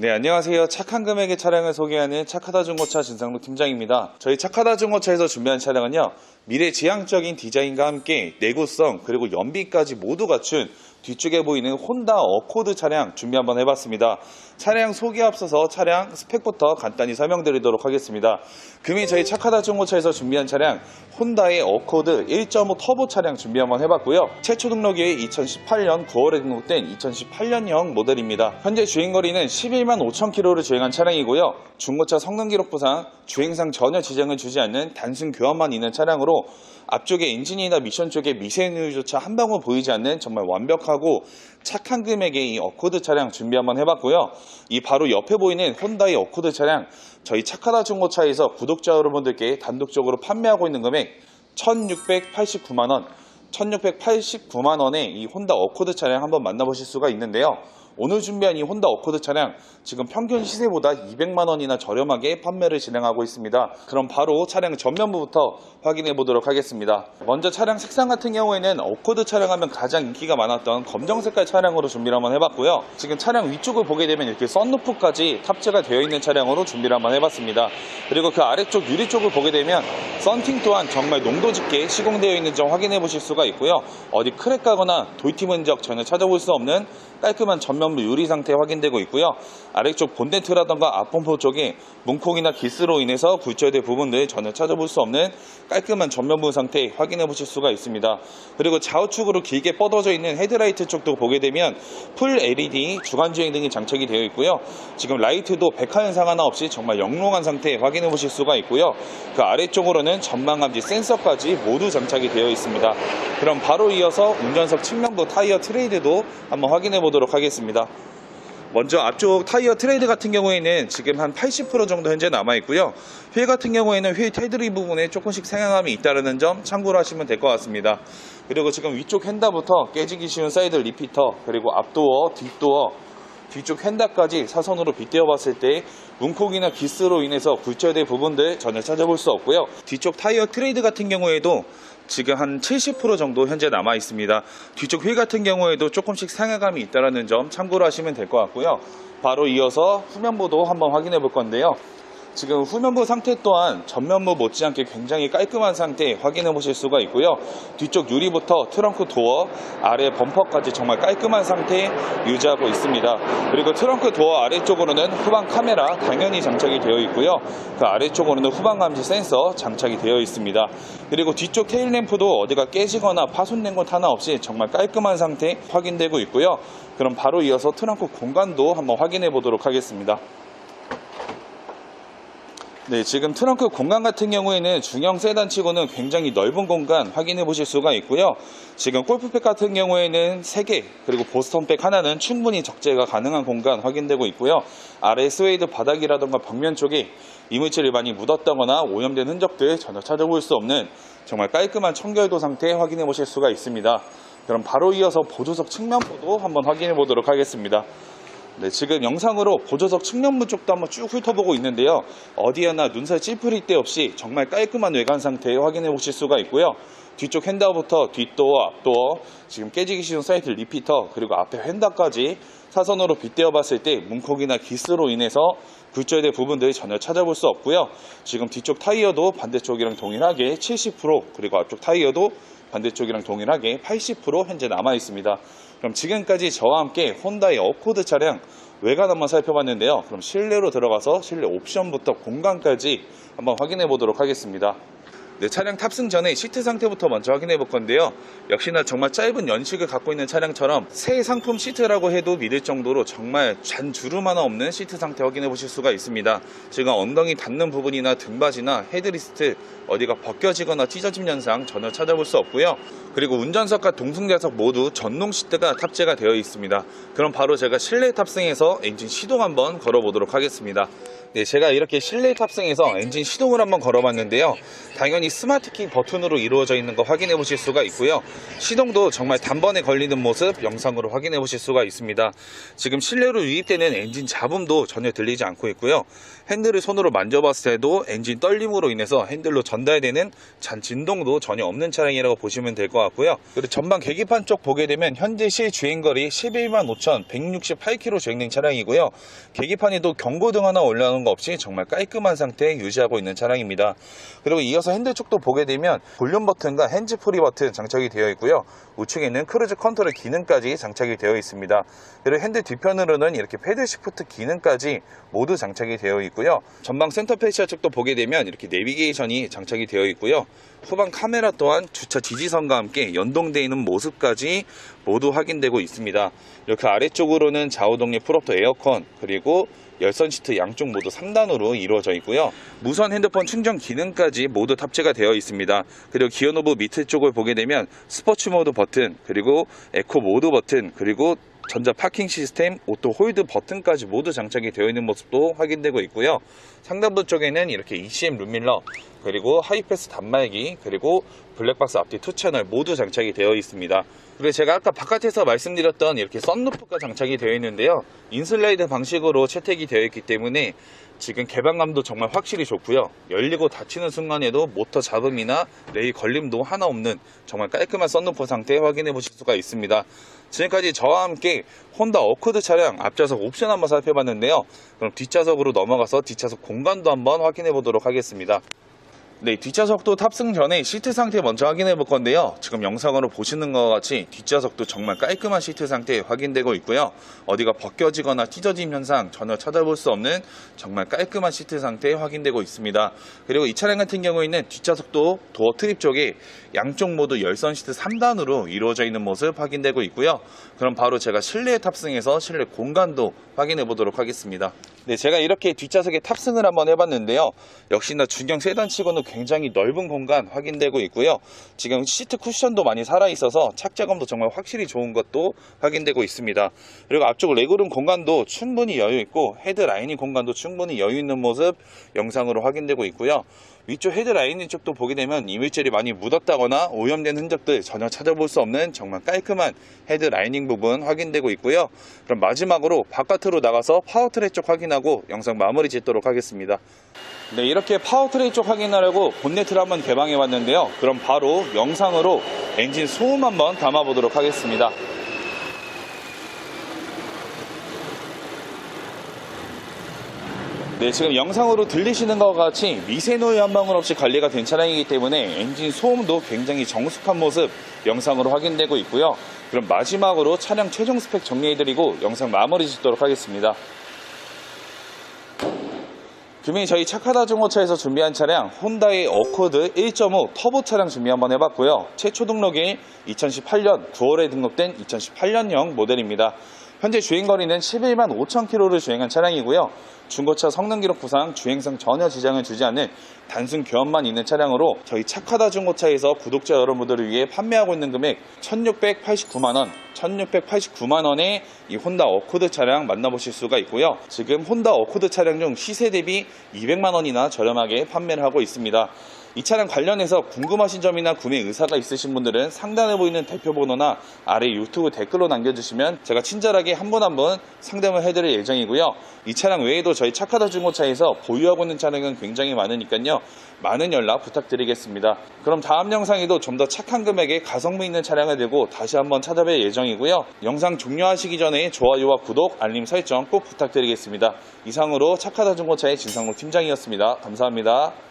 네, 안녕하세요. 착한 금액의 차량을 소개하는 착하다 중고차 진상로 팀장입니다. 저희 착하다 중고차에서 준비한 차량은요, 미래 지향적인 디자인과 함께 내구성 그리고 연비까지 모두 갖춘 뒤쪽에 보이는 혼다 어코드 차량 준비 한번 해봤습니다. 차량 소개 앞서서 차량 스펙부터 간단히 설명드리도록 하겠습니다. 금이 저희 착하다 중고차에서 준비한 차량 혼다의 어코드 1.5 터보 차량 준비 한번 해봤고요. 최초 등록이 2018년 9월에 등록된 2018년형 모델입니다. 현재 주행거리는 11만 5천 킬로를 주행한 차량이고요. 중고차 성능 기록부상 주행상 전혀 지장을 주지 않는 단순 교환만 있는 차량으로 앞쪽에 엔진이나 미션 쪽에 미세누유조차 한 방울 보이지 않는 정말 완벽하고 착한 금액의 이 어코드 차량 준비 한번 해봤고요. 이 바로 옆에 보이는 혼다의 어코드 차량 저희 착하다 중고차에서 구독자 여러분들께 단독적으로 판매하고 있는 금액 1689만 원 1689만 원의 이 혼다 어코드 차량 한번 만나보실 수가 있는데요. 오늘 준비한 이 혼다 어코드 차량 지금 평균 시세보다 200만 원이나 저렴하게 판매를 진행하고 있습니다. 그럼 바로 차량 전면부부터 확인해 보도록 하겠습니다. 먼저 차량 색상 같은 경우에는 어코드 차량 하면 가장 인기가 많았던 검정 색깔 차량으로 준비를 한번 해봤고요. 지금 차량 위쪽을 보게 되면 이렇게 썬루프까지 탑재가 되어 있는 차량으로 준비를 한번 해봤습니다. 그리고 그 아래쪽 유리 쪽을 보게 되면 썬팅 또한 정말 농도 짙게 시공되어 있는 점 확인해 보실 수가 있고요. 어디 크랙 가거나 돌팀 흔적 전혀 찾아볼 수 없는 깔끔한 전면 부 유리 상태 확인되고 있고요. 아래쪽 본네트라던가 앞범퍼 쪽에 문콕이나 기스로 인해서 굴절된 부분들 전혀 찾아볼 수 없는 깔끔한 전면부 상태 확인해 보실 수가 있습니다. 그리고 좌우측으로 길게 뻗어져 있는 헤드라이트 쪽도 보게 되면 풀 LED 주간주행 등이 장착이 되어 있고요. 지금 라이트도 백화 현상 하나 없이 정말 영롱한 상태 확인해 보실 수가 있고요. 그 아래쪽으로는 전방감지 센서까지 모두 장착이 되어 있습니다. 그럼 바로 이어서 운전석 측면부 타이어 트레이드도 한번 확인해 보도록 하겠습니다. 먼저 앞쪽 타이어 트레이드 같은 경우에는 지금 한 80% 정도 현재 남아 있고요. 휠 같은 경우에는 휠 테두리 부분에 조금씩 생양함이 있다는 점 참고로 하시면 될 것 같습니다. 그리고 지금 위쪽 핸다부터 깨지기 쉬운 사이드 리피터 그리고 앞도어, 뒷도어 뒤쪽 핸다까지 사선으로 빗대어 봤을 때 문콕이나 기스로 인해서 굴절된 부분들 전혀 찾아볼 수 없고요. 뒤쪽 타이어 트레이드 같은 경우에도 지금 한 70% 정도 현재 남아 있습니다. 뒤쪽 휠 같은 경우에도 조금씩 상하감이 있다는 점 참고로 하시면 될 것 같고요. 바로 이어서 후면부도 한번 확인해 볼 건데요. 지금 후면부 상태 또한 전면부 못지않게 굉장히 깔끔한 상태 확인해 보실 수가 있고요. 뒤쪽 유리부터 트렁크 도어, 아래 범퍼까지 정말 깔끔한 상태 유지하고 있습니다. 그리고 트렁크 도어 아래쪽으로는 후방 카메라 당연히 장착이 되어 있고요. 그 아래쪽으로는 후방 감지 센서 장착이 되어 있습니다. 그리고 뒤쪽 테일 램프도 어디가 깨지거나 파손된 것 하나 없이 정말 깔끔한 상태 확인되고 있고요. 그럼 바로 이어서 트렁크 공간도 한번 확인해 보도록 하겠습니다. 네, 지금 트렁크 공간 같은 경우에는 중형 세단치고는 굉장히 넓은 공간 확인해 보실 수가 있고요. 지금 골프백 같은 경우에는 3개, 그리고 보스턴백 하나는 충분히 적재가 가능한 공간 확인되고 있고요. 아래 스웨이드 바닥이라던가 벽면 쪽에 이물질이 많이 묻었다거나 오염된 흔적들 전혀 찾아볼 수 없는 정말 깔끔한 청결도 상태 확인해 보실 수가 있습니다. 그럼 바로 이어서 보조석 측면부도 한번 확인해 보도록 하겠습니다. 네, 지금 영상으로 보조석 측면부 쪽도 한번 쭉 훑어보고 있는데요. 어디 하나 눈살 찌푸릴 데 없이 정말 깔끔한 외관 상태 확인해 보실 수가 있고요. 뒤쪽 핸다부터 뒷도어, 앞도어, 지금 깨지기 쉬운 사이드 리피터, 그리고 앞에 핸다까지 사선으로 빗대어 봤을 때 문콕이나 기스로 인해서 굴절된 부분들이 전혀 찾아볼 수 없고요. 지금 뒤쪽 타이어도 반대쪽이랑 동일하게 70% 그리고 앞쪽 타이어도 반대쪽이랑 동일하게 80% 현재 남아 있습니다. 그럼 지금까지 저와 함께 혼다의 어코드 차량 외관 한번 살펴봤는데요. 그럼 실내로 들어가서 실내 옵션부터 공간까지 한번 확인해 보도록 하겠습니다. 네, 차량 탑승 전에 시트 상태부터 먼저 확인해 볼 건데요. 역시나 정말 짧은 연식을 갖고 있는 차량처럼 새 상품 시트라고 해도 믿을 정도로 정말 잔 주름 하나 없는 시트 상태 확인해 보실 수가 있습니다. 지금 엉덩이 닿는 부분이나 등받이나 헤드리스트 어디가 벗겨지거나 찢어짐 현상 전혀 찾아볼 수 없고요. 그리고 운전석과 동승자석 모두 전동 시트가 탑재가 되어 있습니다. 그럼 바로 제가 실내 탑승해서 엔진 시동 한번 걸어보도록 하겠습니다. 네, 제가 이렇게 실내 탑승해서 엔진 시동을 한번 걸어봤는데요. 당연히 스마트키 버튼으로 이루어져 있는 거 확인해 보실 수가 있고요. 시동도 정말 단번에 걸리는 모습 영상으로 확인해 보실 수가 있습니다. 지금 실내로 유입되는 엔진 잡음도 전혀 들리지 않고 있고요. 핸들을 손으로 만져봤을 때도 엔진 떨림으로 인해서 핸들로 전달되는 잔 진동도 전혀 없는 차량이라고 보시면 될 것 같고요. 그리고 전방 계기판 쪽 보게 되면 현재 시 주행거리 11만 5,168km 주행된 차량이고요. 계기판에도 경고등 하나 올라오는 거 없이 정말 깔끔한 상태 유지하고 있는 차량입니다. 그리고 이어서 핸들 쪽도 보게 되면 볼륨 버튼과 핸즈 프리 버튼 장착이 되어 있고요. 우측에는 크루즈 컨트롤 기능까지 장착이 되어 있습니다. 그리고 핸들 뒤편으로는 이렇게 패드 시프트 기능까지 모두 장착이 되어 있고요. 전방 센터 페시아 쪽도 보게 되면 이렇게 내비게이션이 장착이 되어 있고요. 후방 카메라 또한 주차 지지선과 함께 연동되어 있는 모습까지 모두 확인되고 있습니다. 이렇게 아래쪽으로는 좌우 독립 풀업터 에어컨 그리고 열선 시트 양쪽 모두 3단으로 이루어져 있고요. 무선 핸드폰 충전 기능까지 모두 탑재가 되어 있습니다. 그리고 기어 노브 밑에 쪽을 보게 되면 스포츠 모드 버튼, 그리고 에코 모드 버튼, 그리고 전자 파킹 시스템, 오토 홀드 버튼까지 모두 장착이 되어 있는 모습도 확인되고 있고요. 상단부 쪽에는 이렇게 ECM 룸밀러, 그리고 하이패스 단말기, 그리고 블랙박스 앞뒤 투 채널 모두 장착이 되어 있습니다. 그리고 제가 아까 바깥에서 말씀드렸던 이렇게 썬루프가 장착이 되어 있는데요. 인슬라이드 방식으로 채택이 되어 있기 때문에 지금 개방감도 정말 확실히 좋고요. 열리고 닫히는 순간에도 모터 잡음이나 레일 걸림도 하나 없는 정말 깔끔한 썬루프 상태 확인해 보실 수가 있습니다. 지금까지 저와 함께 혼다 어코드 차량 앞좌석 옵션 한번 살펴봤는데요. 그럼 뒷좌석으로 넘어가서 뒷좌석 공간도 한번 확인해 보도록 하겠습니다. 네, 뒷좌석도 탑승 전에 시트 상태 먼저 확인해 볼 건데요. 지금 영상으로 보시는 것 같이 뒷좌석도 정말 깔끔한 시트 상태 확인되고 있고요. 어디가 벗겨지거나 찢어짐 현상 전혀 찾아볼 수 없는 정말 깔끔한 시트 상태 확인되고 있습니다. 그리고 이 차량 같은 경우에는 뒷좌석도 도어 트립 쪽에 양쪽 모두 열선 시트 3단으로 이루어져 있는 모습 확인되고 있고요. 그럼 바로 제가 실내에 탑승해서 실내 공간도 확인해 보도록 하겠습니다. 네, 제가 이렇게 뒷좌석에 탑승을 한번 해봤는데요. 역시나 중형 세단치고는 굉장히 넓은 공간 확인되고 있고요. 지금 시트 쿠션도 많이 살아있어서 착자감도 정말 확실히 좋은 것도 확인되고 있습니다. 그리고 앞쪽 레그룸 공간도 충분히 여유있고 헤드 라이닝 공간도 충분히 여유있는 모습 영상으로 확인되고 있고요. 위쪽 헤드라이닝 쪽도 보게 되면 이물질이 많이 묻었다거나 오염된 흔적들 전혀 찾아볼 수 없는 정말 깔끔한 헤드 라이닝 부분 확인되고 있고요. 그럼 마지막으로 바깥으로 나가서 파워트레 쪽 확인하고 영상 마무리 짓도록 하겠습니다. 네, 이렇게 파워트레인 쪽 확인하려고 본네트를 한번 개방해 봤는데요. 그럼 바로 영상으로 엔진 소음 한번 담아 보도록 하겠습니다. 네, 지금 영상으로 들리시는 것과 같이 미세노이 한 방울 없이 관리가 된 차량이기 때문에 엔진 소음도 굉장히 정숙한 모습 영상으로 확인되고 있고요. 그럼 마지막으로 차량 최종 스펙 정리해드리고 영상 마무리 짓도록 하겠습니다. 금이 저희 착하다 중고차에서 준비한 차량 혼다의 어코드 1.5 터보 차량 준비 한번 해봤고요. 최초 등록일 2018년 9월에 등록된 2018년형 모델입니다. 현재 주행거리는 11만 5천 킬로를 주행한 차량이고요. 중고차 성능 기록 부상, 주행상 전혀 지장을 주지 않는 단순 교환만 있는 차량으로 저희 착하다 중고차에서 구독자 여러분들을 위해 판매하고 있는 금액 1689만 원, 1689만원의 이 혼다 어코드 차량 만나보실 수가 있고요. 지금 혼다 어코드 차량 중 시세 대비 200만 원이나 저렴하게 판매를 하고 있습니다. 이 차량 관련해서 궁금하신 점이나 구매 의사가 있으신 분들은 상단에 보이는 대표 번호나 아래 유튜브 댓글로 남겨주시면 제가 친절하게 한 분 한 분 상담을 해드릴 예정이고요. 이 차량 외에도 저희 착하다 중고차에서 보유하고 있는 차량은 굉장히 많으니까요. 많은 연락 부탁드리겠습니다. 그럼 다음 영상에도 좀 더 착한 금액의 가성비 있는 차량을 들고 다시 한번 찾아뵐 예정이고요. 영상 종료하시기 전에 좋아요와 구독, 알림 설정 꼭 부탁드리겠습니다. 이상으로 착하다 중고차의 진상로 팀장이었습니다. 감사합니다.